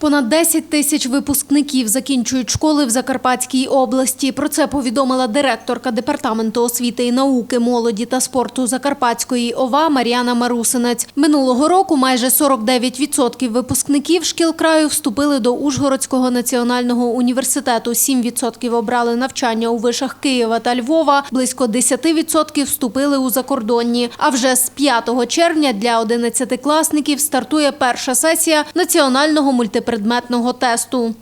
Понад 10 тисяч випускників закінчують школи в Закарпатській області. Про це повідомила директорка департаменту освіти і науки, молоді та спорту Закарпатської ОВА Мар'яна Марусинець. Минулого року майже 49% випускників шкіл краю вступили до Ужгородського національного університету. 7% обрали навчання у вишах Києва та Львова. Близько 10% вступили у закордонні. А вже з 5 червня для 11-класників стартує перша сесія національного мультипредметного тесту.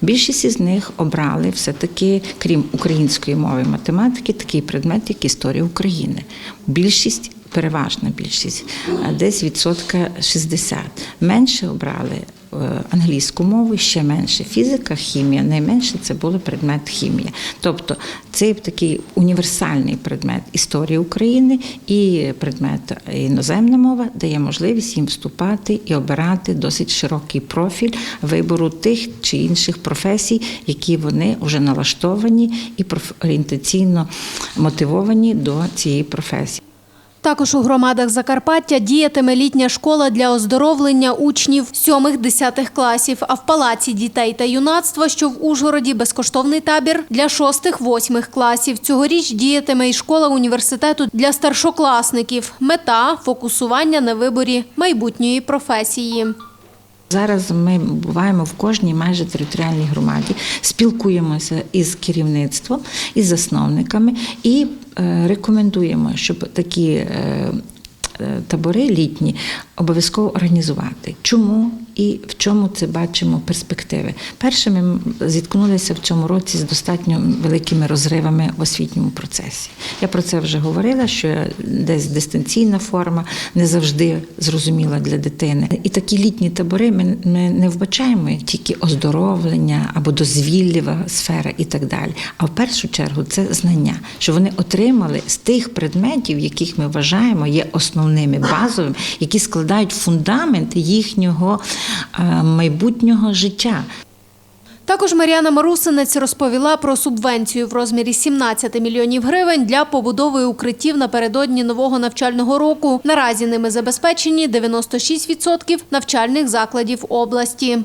Більшість із них обрали все-таки, крім української мови математики, такий предмет, як історія України. Більшість, переважна більшість, а десь відсотка 60. Менше обрали е, англійську мову, ще менше фізика, хімія. Найменше це був предмет хімія. Тобто це такий універсальний предмет історії України і предмет іноземна мова дає можливість їм вступати і обирати досить широкий профіль вибору тих чи інших професій, які вони вже налаштовані і орієнтаційно мотивовані до цієї професії. Також у громадах Закарпаття діятиме літня школа для оздоровлення учнів 7-10 класів, а в палаці дітей та юнацтва, що в Ужгороді, безкоштовний табір для 6-8 класів. Цьогоріч діятиме і школа університету для старшокласників. Мета фокусування на виборі майбутньої професії. Зараз ми буваємо в кожній майже територіальній громаді, спілкуємося із керівництвом, із засновниками і е, рекомендуємо, щоб такі е, табори літні обов'язково організувати. Чому і в чому це бачимо перспективи? Перше, ми зіткнулися в цьому році з достатньо великими розривами в освітньому процесі. Я про це вже говорила, що десь дистанційна форма не завжди зрозуміла для дитини. І такі літні табори ми, ми не вбачаємо тільки оздоровлення або дозвіллєва сфера і так далі. А в першу чергу це знання, що вони отримали з тих предметів, яких ми вважаємо є основними, базовими, які складають фундамент їхнього е, майбутнього життя. Також Мар'яна Марусинець розповіла про субвенцію в розмірі 17 мільйонів гривень для побудови укриттів напередодні нового навчального року. Наразі ними забезпечені 96% навчальних закладів області.